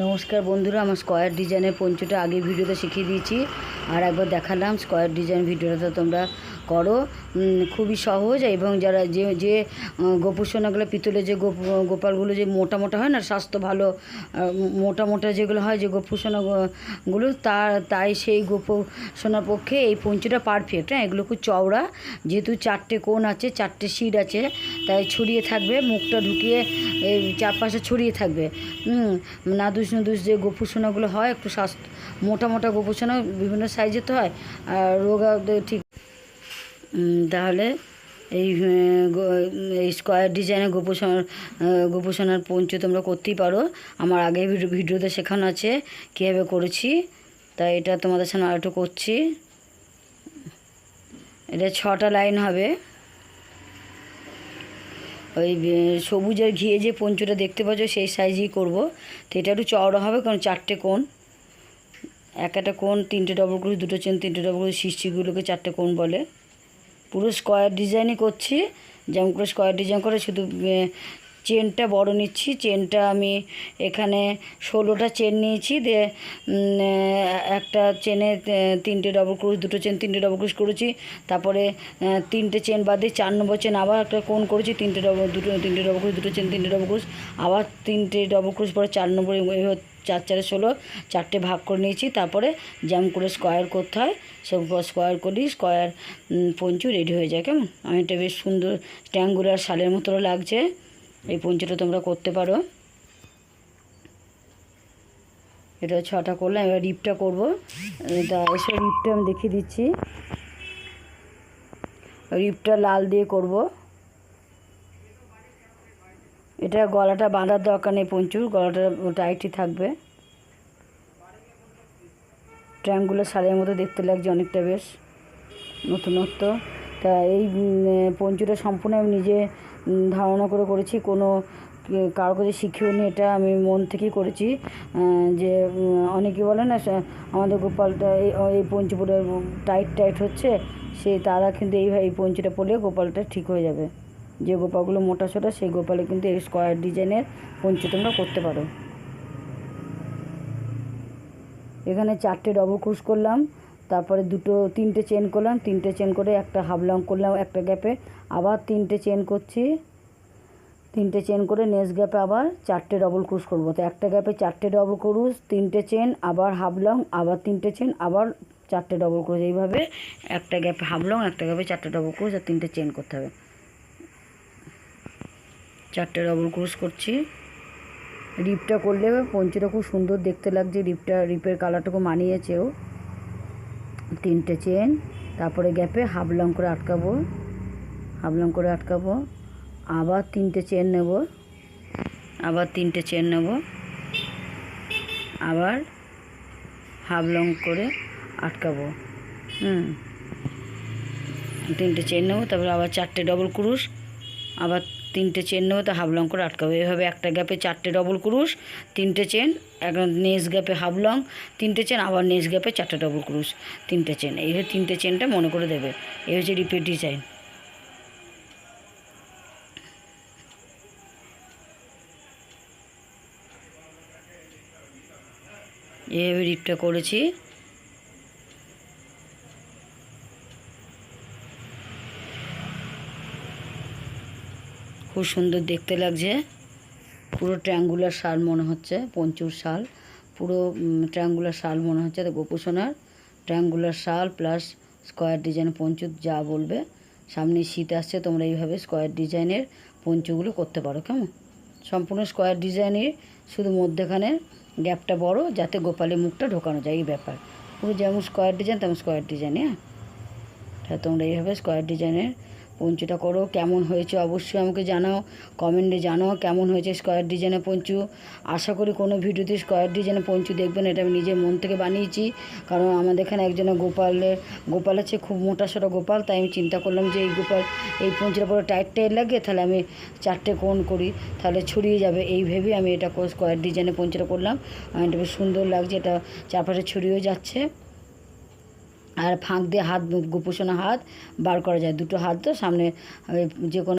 নমস্কার বন্ধুরা, আমার স্কোয়ার ডিজাইনের পঞ্চটা আগে ভিডিওতে শিখিয়ে দিয়েছি। আর একবার দেখালাম স্কোয়ার ডিজাইন ভিডিওটা তোমরা করো খুবই সহজ। এবং যারা যে যে গোপুসোনাগুলো পিতলের যে গোপ, গোপালগুলো যে মোটা মোটা হয় না, স্বাস্থ্য ভালো মোটা মোটা যেগুলো হয়, যে গোপুসোনাগুলো তার তাই সেই গোপুসোনার পক্ষে এই পঞ্চুটা পারফেক্ট হ্যাঁ? এগুলো খুব চওড়া। যেহেতু চারটে কোণ আছে, চারটে সিট আছে, তাই ছড়িয়ে থাকবে, মুখটা ঢুকিয়ে এই চারপাশে ছড়িয়ে থাকবে। নাদুস নুদুস যে গোপুসোনাগুলো হয়, একটু স্বাস্থ্য, মোটা মোটা গোপুসোনা, বিভিন্ন সাইজের তো হয়, আর রোগা ঠিক তাহলে এই এই স্কোয়ার ডিজাইনের গোপোষণ গোপোষণার পঞ্চ তোমরা করতেই পারো। আমার আগে ভিডিওতে শেখানো আছে কীভাবে করেছি, তাই এটা তোমাদের সামনে আরেকটু করছি। এটা ছটা লাইন হবে। ওই সবুজের ঘিয়ে যে পঞ্চটা দেখতে পাচ্ছ, সেই সাইজই করব। তো এটা একটু চওড়া হবে, কারণ চারটে কোণ। এক একটা কোণ, তিনটে ডবল ক্রুশ দুটো চেন তিনটে ডবল ক্রুশ সৃষ্টিগুলোকে চারটে কোণ বলে। পুরো স্কোয়ার ডিজাইনই করছি। যেমন করে স্কোয়ার ডিজাইন করে শুধু চেনটা বড় নিচ্ছি, চেনটা আমি এখানে ষোলোটা চেন নিয়েছি, দিয়ে একটা চেনে তিনটে ডবল ক্রুশ দুটো চেন, তিনটে ডবল ক্রুশ করেছি, তারপরে তিনটে চেন বাদ চার নম্বর চেন আবার একটা কোণ করেছি, তিনটে ডবল দুটো, তিনটে ডবল ক্রুশ দুটো চেন, তিনটে ডবল ক্রুশ আবার তিনটে ডবল ক্রুশ পরে চার নম্বর চার, চারে ষোলো, চারটে ভাগ করে নিয়েছি, তারপরে যেমন করে স্কোয়ার করতে হয়, সেরকম স্কোয়ার করি স্কোয়ার পঞ্চু রেডি হয়ে যায়, কেমন? আমি এটা বেশ সুন্দর ট্যাঙ্গুলার শালের মতো লাগছে। এই পঞ্চুটা তোমরা করতে পারো। এটা ছটা করলাম, এবার রিপটা করব। এটা এসব রিপটা আমি দেখিয়ে দিচ্ছি। রিপটা লাল দিয়ে করব। এটা গলাটা বাঁধার দরকার নেই পঞ্চুর গলাটা টাইটই থাকবে। ট্রায়াঙ্গুলার শাড়ির মতো দেখতে লাগছে অনেকটা বেশ, নতুনত্ব। তা এই পঞ্চুটা সম্পূর্ণ আমি নিজে ধারণা করে করেছি। কোনো কারও কাছে শিখিও নি, এটা আমি মন থেকেই করেছি যে অনেকে বলে না আমাদের গোপালটা এই পঞ্চু পরে টাইট টাইট হচ্ছে, সে, তারা কিন্তু এই এই পঞ্চুটা পরলে গোপালটা ঠিক হয়ে যাবে। যে গোপালগুলো মোটা সোটা, সেই গোপালে কিন্তু এই স্কোয়ার ডিজাইনের পঞ্চু তোমরা করতে পারো। এখানে চারটে ডবল ক্রুশ করলাম। তারপরে দুটো, তিনটে চেন করলাম, তিনটে চেন করে একটা হাফ লং করলাম একটা গ্যাপে আবার তিনটে চেন করছি, তিনটে চেন করে নেক্সট গ্যাপে আবার চারটে ডবল ক্রুশ করব। তো একটা গ্যাপে চারটে ডবল ক্রুশ তিনটে চেন আবার হাফ লং আবার তিনটে চেন আবার চারটে ডবল ক্রুশ এইভাবে একটা গ্যাপে হাফ লং একটা গ্যাপে চারটে ডবল ক্রুশ আর তিনটে চেন করতে হবে। চারটে ডবল ক্রুশ করছি। রিপটা করলে পঞ্চটা খুব সুন্দর দেখতে লাগছে রিপটা রিপের কালারটাকে মানিয়েছেও তিনটে চেন, তারপরে গ্যাপে হাফ লং করে আটকাবো, হাফ লং করে আটকাবো, আবার তিনটে চেন নেব, আবার তিনটে চেন নেব, আবার হাফ লং করে আটকাবো, হুম। তিনটে চেন নেব, তারপরে আবার চারটে ডবল ক্রুশ, আবার তিনটে চেন নেব, তো হাফ লং করে আটকাবো। এভাবে একটা গ্যাপে চারটে ডবল ক্রুশ, তিনটে চেন এখন নেক্সট গ্যাপে হাফ লং তিনটে চেন, আবার নেক্সট গ্যাপে চারটে ডবল ক্রুশ, তিনটে চেন। এইভাবে তিনটে চেনটা মনে করে দেবে। এই হচ্ছে রিপিট ডিজাইন এইভাবে রিপটা করেছি। খুব সুন্দর দেখতে লাগছে। পুরো ট্রায়াঙ্গুলার শাল মনে হচ্ছে, পঞ্চুর শাল পুরো ট্রায়াঙ্গুলার শাল মনে হচ্ছে গোপুসোনার ট্রায়াঙ্গুলার শাল প্লাস স্কোয়ার ডিজাইন পঞ্চু যা বলবে। সামনে শীত আসছে, তোমরা এইভাবে স্কোয়ার ডিজাইনের পঞ্চুগুলো করতে পারো, কেমন? সম্পূর্ণ স্কোয়ার ডিজাইনের শুধু মধ্যেখানে গ্যাপটা বড়, যাতে গোপালের মুখটা ঢোকানো যায়, এই ব্যাপার। পুরো যেমন স্কোয়ার ডিজাইন তেমন স্কোয়ার ডিজাইন হ্যাঁ? তোমরা এইভাবে স্কোয়ার ডিজাইনের পঞ্চুটা করো, কেমন হয়েছে অবশ্যই আমাকে জানাও কমেন্টে জানাও কেমন হয়েছে স্কোয়ার ডিজাইনের পঞ্চু। আশা করি কোনো ভিডিওতে স্কোয়ার ডিজাইনের পঞ্চু দেখবেন, এটা আমি নিজের মন থেকে বানিয়েছি। কারণ আমাদের এখানে একজনের গোপালের গোপাল আছে, খুব মোটা সোটা গোপাল, তাই আমি চিন্তা করলাম যে এই গোপাল, এই পঞ্চুটা পুরো টাইট টাইট লাগে, তাহলে আমি চারটে কোণ করি, তাহলে ছড়িয়ে যাবে। এই ভেবে আমি এটা স্কোয়ার ডিজাইনের পঞ্চুটা করলাম এটা বেশ সুন্দর লাগছে, এটা চারপাশে ছড়িয়েও যাচ্ছে। আর ফাঁক দিয়ে হাত গোপোষণা হাত বার করা যায়। দুটো হাত তো সামনে যে কোনো